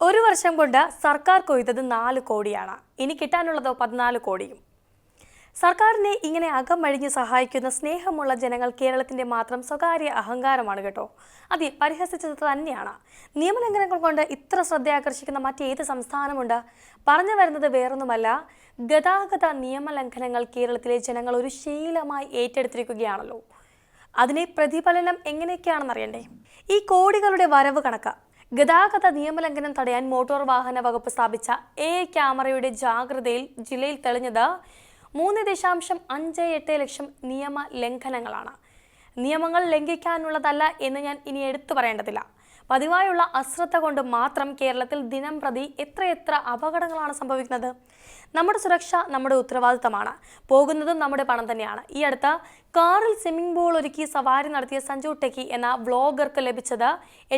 ഒരു വർഷം കൊണ്ട് സർക്കാർ കൊയ്തത് നാല് കോടിയാണ്. ഇനി കിട്ടാനുള്ളതോ പതിനാല് കോടിയും. സർക്കാരിനെ ഇങ്ങനെ അകമഴിഞ്ഞ് സഹായിക്കുന്ന സ്നേഹമുള്ള ജനങ്ങൾ കേരളത്തിന്റെ മാത്രം സ്വകാര്യ അഹങ്കാരമാണ് കേട്ടോ. അത് പരിഹസിച്ചത് തന്നെയാണ്. നിയമലംഘനങ്ങൾ കൊണ്ട് ഇത്ര ശ്രദ്ധയാകർഷിക്കുന്ന മറ്റേത് സംസ്ഥാനമുണ്ട്. പറഞ്ഞു വരുന്നത് വേറൊന്നുമല്ല. ഗതാഗത നിയമലംഘനങ്ങൾ കേരളത്തിലെ ജനങ്ങൾ ഒരു ശീലമായി ഏറ്റെടുത്തിരിക്കുകയാണല്ലോ. അതിനെ പ്രതിഫലനം എങ്ങനെയൊക്കെയാണെന്നറിയണ്ടേ? ഈ കോടികളുടെ വരവ് കണക്ക്. ഗതാഗത നിയമലംഘനം തടയാൻ മോട്ടോർ വാഹന വകുപ്പ് സ്ഥാപിച്ച എ ക്യാമറയുടെ ജാഗ്രതയിൽ ജില്ലയിൽ തെളിഞ്ഞത് മൂന്ന് ദശാംശം അഞ്ച് എട്ട് ലക്ഷം നിയമ ലംഘനങ്ങളാണ് നിയമങ്ങൾ ലംഘിക്കാനുള്ളതല്ല എന്ന് ഞാൻ ഇനി എടുത്തു പറയേണ്ടതില്ല. പതിവായുള്ള അശ്രദ്ധ കൊണ്ട് മാത്രം കേരളത്തിൽ ദിനം പ്രതി എത്രയെത്ര അപകടങ്ങളാണ് സംഭവിക്കുന്നത്? നമ്മുടെ സുരക്ഷ നമ്മുടെ ഉത്തരവാദിത്തമാണ്. പോകുന്നതും നമ്മുടെ പണം തന്നെയാണ്. ഈ അടുത്ത കാറിൽ സ്വിമ്മിംഗ് പൂൾ ഒരുക്കി സവാരി നടത്തിയ സഞ്ജു ടെക്കി എന്ന വ്ളോഗർക്ക് ലഭിച്ചത്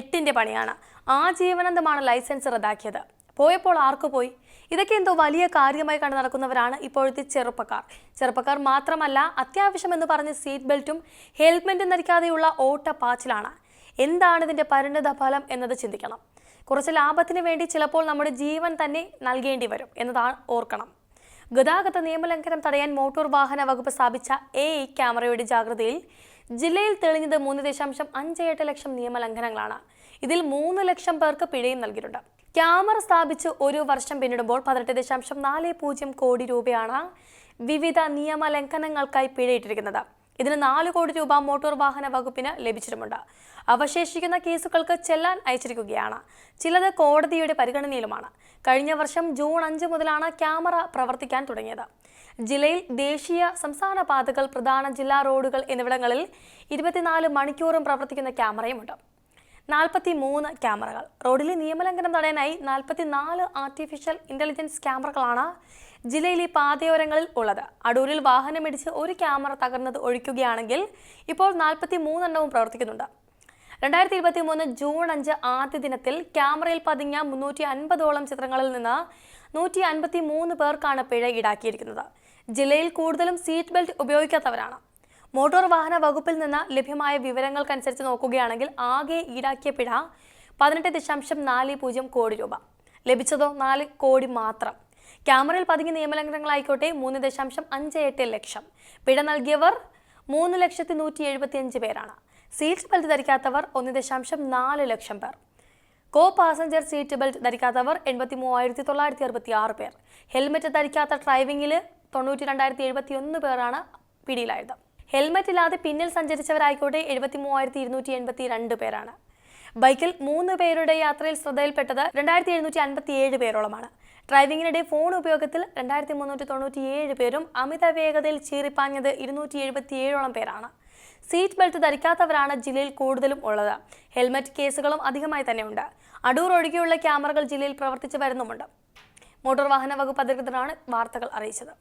എട്ടിന്റെ പണിയാണ്. ആ ജീവനന്തമാണ് ലൈസൻസ് റദ്ദാക്കിയത്. പോയപ്പോൾ ആർക്ക് പോയി? ഇതൊക്കെ എന്തോ വലിയ കാര്യമായി കണ്ടു നടക്കുന്നവരാണ് ഇപ്പോഴത്തെ ചെറുപ്പക്കാർ. ചെറുപ്പക്കാർ മാത്രമല്ല അത്യാവശ്യം എന്ന് പറഞ്ഞ് സീറ്റ് ബെൽറ്റും ഹെൽമെറ്റും ധരിക്കാതെയുള്ള ഓട്ടപ്പാച്ചിലാണ്. എന്താണ് ഇതിന്റെ പരിണിത ഫലം എന്നത് ചിന്തിക്കണം. കുറച്ച് ലാഭത്തിന് വേണ്ടി ചിലപ്പോൾ നമ്മുടെ ജീവൻ തന്നെ നൽകേണ്ടി വരും എന്നതാണ് ഓർക്കണം. ഗതാഗത നിയമലംഘനം തടയാൻ മോട്ടോർ വാഹന വകുപ്പ് സ്ഥാപിച്ച എ ക്യാമറയുടെ ജാഗ്രതയിൽ ജില്ലയിൽ തെളിഞ്ഞത് മൂന്ന് ദശാംശം അഞ്ച് എട്ട് ലക്ഷം നിയമലംഘനങ്ങളാണ്. ഇതിൽ മൂന്ന് ലക്ഷം പേർക്ക് പിഴയും നൽകിയിട്ടുണ്ട്. ക്യാമറ സ്ഥാപിച്ച് ഒരു വർഷം പിന്നിടുമ്പോൾ പതിനെട്ട് ദശാംശം നാല് പൂജ്യം കോടി രൂപയാണ് വിവിധ നിയമലംഘനങ്ങൾക്കായി പിഴയിട്ടിരിക്കുന്നത്. ഇതിന് നാല് കോടി രൂപ മോട്ടോർ വാഹന വകുപ്പിന് ലഭിച്ചിട്ടുമുണ്ട്. അവശേഷിക്കുന്ന കേസുകൾക്ക് ചെല്ലാൻ അയച്ചിരിക്കുകയാണ്. ചിലത് കോടതിയുടെ പരിഗണനയിലുമാണ്. കഴിഞ്ഞ വർഷം ജൂൺ അഞ്ച് മുതലാണ് ക്യാമറ പ്രവർത്തിക്കാൻ തുടങ്ങിയത്. ജില്ലയിൽ ദേശീയ സംസ്ഥാന പാതകൾ പ്രധാന ജില്ലാ റോഡുകൾ എന്നിവിടങ്ങളിൽ ഇരുപത്തിനാല് മണിക്കൂറും പ്രവർത്തിക്കുന്ന ക്യാമറയുമുണ്ട്. നാൽപ്പത്തി മൂന്ന് ക്യാമറകൾ. റോഡിലെ നിയമലംഘനം തടയാനായി നാൽപ്പത്തി നാല് ആർട്ടിഫിഷ്യൽ ഇന്റലിജൻസ് ക്യാമറകളാണ് ജില്ലയിലെ പാതയോരങ്ങളിൽ ഉള്ളത്. അടൂരിൽ വാഹനമിടിച്ച് ഒരു ക്യാമറ തകർന്നത് ഒഴിക്കുകയാണെങ്കിൽ ഇപ്പോൾ നാൽപ്പത്തി മൂന്നെണ്ണവും പ്രവർത്തിക്കുന്നുണ്ട്. രണ്ടായിരത്തി ഇരുപത്തി മൂന്ന് ജൂൺ അഞ്ച് ആദ്യ ദിനത്തിൽ ക്യാമറയിൽ പതിഞ്ഞ മുന്നൂറ്റി അൻപതോളം ചിത്രങ്ങളിൽ നിന്ന് നൂറ്റി അൻപത്തി മൂന്ന് പേർക്കാണ് പിഴ ഈടാക്കിയിരിക്കുന്നത്. ജില്ലയിൽ കൂടുതലും സീറ്റ് ബെൽറ്റ് ഉപയോഗിക്കാത്തവരാണ്. മോട്ടോർ വാഹന വകുപ്പിൽ നിന്ന് ലഭ്യമായ വിവരങ്ങൾക്കനുസരിച്ച് നോക്കുകയാണെങ്കിൽ ആകെ ഈടാക്കിയ പിഴ പതിനെട്ട് ദശാംശം നാല് പൂജ്യം കോടി രൂപ. ലഭിച്ചതോ നാല് കോടി മാത്രം. ക്യാമറയിൽ പതുങ്ങിയ നിയമലംഘനങ്ങളായിക്കോട്ടെ മൂന്ന് ദശാംശം അഞ്ച് എട്ട് ലക്ഷം. പിഴ നൽകിയവർ മൂന്ന് ലക്ഷത്തി നൂറ്റി എഴുപത്തി അഞ്ച് പേരാണ്. സീറ്റ് ബെൽറ്റ് ധരിക്കാത്തവർ ഒന്ന് ദശാംശം നാല് ലക്ഷം പേർ. കോ പാസഞ്ചർ സീറ്റ് ബെൽറ്റ് ധരിക്കാത്തവർ എൺപത്തി മൂവായിരത്തി തൊള്ളായിരത്തി അറുപത്തി ആറ് പേർ. ഹെൽമെറ്റ് ധരിക്കാത്ത ഡ്രൈവിംഗിൽ തൊണ്ണൂറ്റി രണ്ടായിരത്തി എഴുപത്തി ഒന്ന് പേരാണ് പിടിയിലായത്. ഹെൽമെറ്റ് ഇല്ലാതെ പിന്നിൽ സഞ്ചരിച്ചവരായിക്കോട്ടെ എഴുപത്തി മൂവായിരത്തി ഇരുന്നൂറ്റി എൺപത്തി രണ്ട് പേരാണ്. ബൈക്കിൽ മൂന്ന് പേരുടെ യാത്രയിൽ ശ്രദ്ധയിൽപ്പെട്ടത് രണ്ടായിരത്തി എഴുന്നൂറ്റി അൻപത്തി ഏഴ് പേരോളമാണ്. ഡ്രൈവിംഗിനിടെ ഫോൺ ഉപയോഗത്തിൽ രണ്ടായിരത്തി മുന്നൂറ്റി തൊണ്ണൂറ്റി ഏഴ് പേരും അമിത വേഗതയിൽ ചീറിപ്പാഞ്ഞത് ഇരുന്നൂറ്റി എഴുപത്തി ഏഴോളം പേരാണ്. സീറ്റ് ബെൽറ്റ് ധരിക്കാത്തവരാണ് ജില്ലയിൽ കൂടുതലും ഉള്ളത്. ഹെൽമറ്റ് കേസുകളും അധികമായി തന്നെയുണ്ട്. അടൂർ ഒഴികെയുള്ള ക്യാമറകൾ ജില്ലയിൽ പ്രവർത്തിച്ചു വരുന്നുമുണ്ട്. മോട്ടോർ വാഹന വകുപ്പ് അധികൃതരാണ് വാർത്തകൾ അറിയിച്ചത്.